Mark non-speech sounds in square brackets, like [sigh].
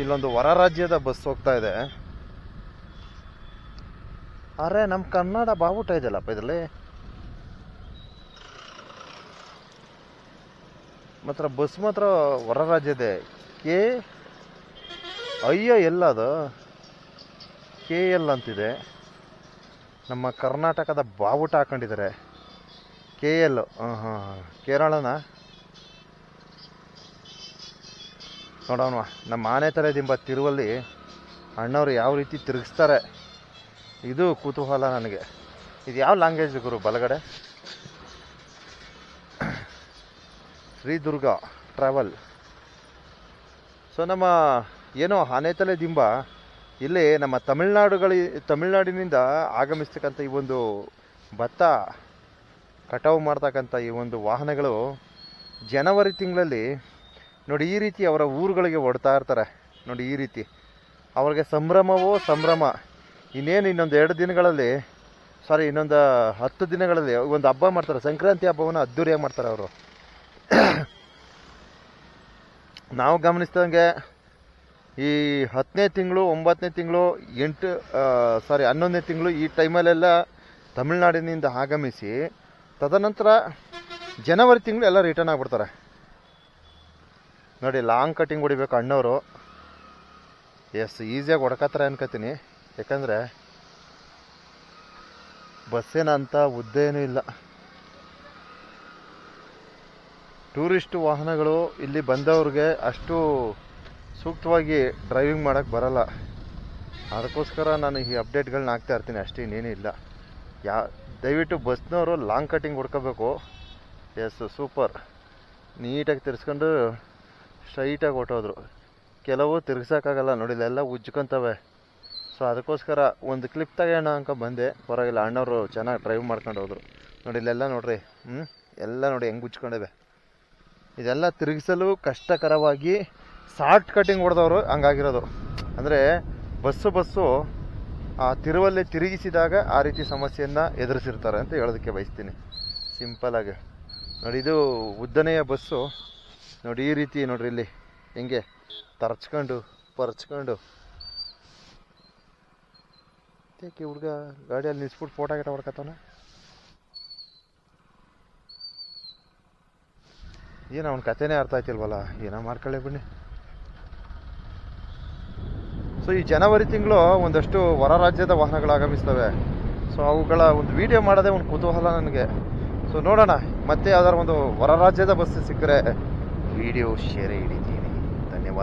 ಇಲ್ಲೊಂದು ಹೊರ ರಾಜ್ಯದ ಬಸ್ ಹೋಗ್ತಾ ಇದೆ. ಅರೆ ನಮ್ಮ ಕನ್ನಡ ಬಾವುಟ ಇದೆಯಲ್ಲಪ್ಪ ಇದರಲ್ಲಿ? ಮಾತ್ರ ಬಸ್ ಮಾತ್ರ ಹೊರ ರಾಜ್ಯದೆ. ಕೆ, ಅಯ್ಯೋ, ಎಲ್ಲ ಅದು. ಕೆ, ಎಲ್ ಅಂತಿದೆ. ನಮ್ಮ ಕರ್ನಾಟಕದ ಬಾವುಟ ಹಾಕೊಂಡಿದ್ದಾರೆ. ಕೆ, ಎಲ್ ಹಾಂ ಹಾಂ ಹಾಂ ಕೇರಳನ? ನೋಡೋಣ. ನಮ್ಮ ಆನೆ ತಲೆ ದಿಂಬ ತಿರುವಲ್ಲಿ ಅಣ್ಣವ್ರು ಯಾವ ರೀತಿ ತಿರುಗಿಸ್ತಾರೆ, ಇದು ಕುತೂಹಲ ನನಗೆ. ಇದು ಯಾವ ಲ್ಯಾಂಗ್ವೇಜ್ ಗುರು ಬಲಗಡೆ? ಶ್ರೀದುರ್ಗ ಟ್ರಾವೆಲ್ ಸೊ ನಮ್ಮ ಏನೋ ಆನೆ ತಲೆ ದಿಂಬ ಇಲ್ಲಿ ನಮ್ಮ ತಮಿಳ್ನಾಡುಗಳಿ, ತಮಿಳ್ನಾಡಿನಿಂದ ಆಗಮಿಸ್ತಕ್ಕಂಥ ಈ ಒಂದು ಭತ್ತ, ಕಟಾವು ಮಾಡ್ತಕ್ಕಂಥ ಈ ಒಂದು ವಾಹನಗಳು ಜನವರಿ ತಿಂಗಳಲ್ಲಿ ನೋಡಿ, ಈ ರೀತಿ ಅವರ ಊರುಗಳಿಗೆ ಹೊಡ್ತಾ ಇರ್ತಾರೆ. ನೋಡಿ, ಈ ರೀತಿ. ಅವ್ರಿಗೆ ಸಂಭ್ರಮವೋ ಸಂಭ್ರಮ. ಇನ್ನೇನು ಇನ್ನೊಂದು ಎರಡು ದಿನಗಳಲ್ಲಿ ಸಾರಿ ಇನ್ನೊಂದು ಹತ್ತು ದಿನಗಳಲ್ಲಿ ಒಂದು ಹಬ್ಬ ಮಾಡ್ತಾರೆ. ಸಂಕ್ರಾಂತಿ ಹಬ್ಬವನ್ನು ಅದ್ದೂರಿಯಾಗಿ ಮಾಡ್ತಾರೆ ಅವರು. [coughs] ನಾವು ಗಮನಿಸ್ದಂಗೆ ಈ ಹತ್ತನೇ ತಿಂಗಳು, ಒಂಬತ್ತನೇ ತಿಂಗಳು, ಎಂಟು ಸಾರಿ ಹನ್ನೊಂದನೇ ತಿಂಗಳು ಈ ಟೈಮಲ್ಲೆಲ್ಲ ತಮಿಳ್ನಾಡಿನಿಂದ ಆಗಮಿಸಿ, ತದನಂತರ ಜನವರಿ ತಿಂಗಳು ಎಲ್ಲ ರಿಟರ್ನ್ ಆಗ್ಬಿಡ್ತಾರೆ. ನೋಡಿ ಲಾಂಗ್ ಕಟ್ಟಿಂಗ್ ಹೊಡಿಬೇಕು ಅಣ್ಣವರು. ಎಸ್ ಈಸಿಯಾಗಿ ಹೊಡ್ಕತ್ತಾರೆ ಅನ್ಕೋತೀನಿ. ಯಾಕಂದರೆ, ಬಸ್ಸೇನ ಅಂತ ಉದ್ದ ಏನೂ ಇಲ್ಲ. ಟೂರಿಸ್ಟ್ ವಾಹನಗಳು ಇಲ್ಲಿ ಬಂದವ್ರಿಗೆ ಅಷ್ಟು ಸೂಕ್ತವಾಗಿ ಡ್ರೈವಿಂಗ್ ಮಾಡೋಕ್ಕೆ ಬರಲ್ಲ. ಅದಕ್ಕೋಸ್ಕರ ನಾನು ಈ ಅಪ್ಡೇಟ್ಗಳನ್ನ ಹಾಕ್ತಾ ಇರ್ತೀನಿ. ಅಷ್ಟೇ ಇನ್ನೇನೂ ಇಲ್ಲ. ಯಾ, ದಯವಿಟ್ಟು ಬಸ್ನವರು ಲಾಂಗ್ ಕಟ್ಟಿಂಗ್ ಹೊಡ್ಕೋಬೇಕು. ಎಸ್ ಸೂಪರ್ ನೀಟಾಗಿ ತಿರ್ಸ್ಕೊಂಡು ಸ್ಟ್ರೈಟಾಗಿ ಹೊಟ್ಟೋದ್ರು ಕೆಲವು ತಿರ್ಗ್ಸೋಕ್ಕಾಗಲ್ಲ ನೋಡಿ ಎಲ್ಲ ಉಜ್ಕೊಂತವೆ. ಸೊ ಅದಕ್ಕೋಸ್ಕರ ಒಂದು ಕ್ಲಿಪ್ ತಗೋಣ ಅಂತ ಬಂದೆ. ಪರವಾಗಿಲ್ಲ, ಅಣ್ಣವರು ಚೆನ್ನಾಗಿ ಡ್ರೈವ್ ಮಾಡ್ಕೊಂಡು ಹೋದ್ರು. ನೋಡಿ, ಇಲ್ಲೆಲ್ಲ ನೋಡ್ರಿ ಹ್ಞೂ ಎಲ್ಲ ನೋಡಿ ಹೆಂಗೆ ಉಜ್ಕೊಂಡಿವೆ. ಇದೆಲ್ಲ ತಿರುಗಿಸಲು ಕಷ್ಟಕರವಾಗಿ ಶಾರ್ಟ್ ಕಟಿಂಗ್ ಹೊಡೆದವರು ಹಂಗಾಗಿರೋದು. ಅಂದರೆ ಬಸ್ಸು ಬಸ್ಸು ಆ ತಿರುವಲ್ಲಿ ತಿರುಗಿಸಿದಾಗ ಆ ರೀತಿ ಸಮಸ್ಯೆಯನ್ನು ಎದುರಿಸಿರ್ತಾರೆ ಅಂತ ಹೇಳೋದಕ್ಕೆ ಬಯಸ್ತೀನಿ. ಸಿಂಪಲಾಗಿ ನೋಡಿ, ಇದು ಉದ್ದನೆಯ ಬಸ್ಸು. ನೋಡಿ ಈ ರೀತಿ ನೋಡ್ರಿ ಇಲ್ಲಿ ಹೆಂಗೆ ತರ್ಚ್ಕೊಂಡು, ಪರ್ಚ್ಕೊಂಡು. ಏಕೆ ಹುಡುಗ ಗಾಡಿಯಲ್ಲಿ ನಿಲ್ಸ್ಬಿಟ್ಟು ಫೋಟೋ ಗಿಟ ಹೊಡ್ಕತ್ತಾನ ಏನು ಅವನ ಕಥೆನೇ ಅರ್ಥ ಆಯ್ತಿಲ್ವಲ್ಲ? ಏನೋ ಮಾಡ್ಕೊಳ್ಳಿ ಬಿಡಿ ಸೊ ಈ ಜನವರಿ ತಿಂಗಳು ಒಂದಷ್ಟು ಹೊರ ರಾಜ್ಯದ ವಾಹನಗಳು ಆಗಮಿಸ್ತವೆ. ಸೊ ಅವುಗಳ ಒಂದು ವಿಡಿಯೋ ಮಾಡೋದೇ ಒಂದು ಕುತೂಹಲ ನನಗೆ. ಸೊ ನೋಡೋಣ. ಮತ್ತೆ ಯಾವ್ದಾರು ಒಂದು ಹೊರ ರಾಜ್ಯದ ಬಸ್ ಸಿಕ್ಕರೆ ವಿಡಿಯೋ ಶೇರೆ ಹಿಡಿತೀವಿ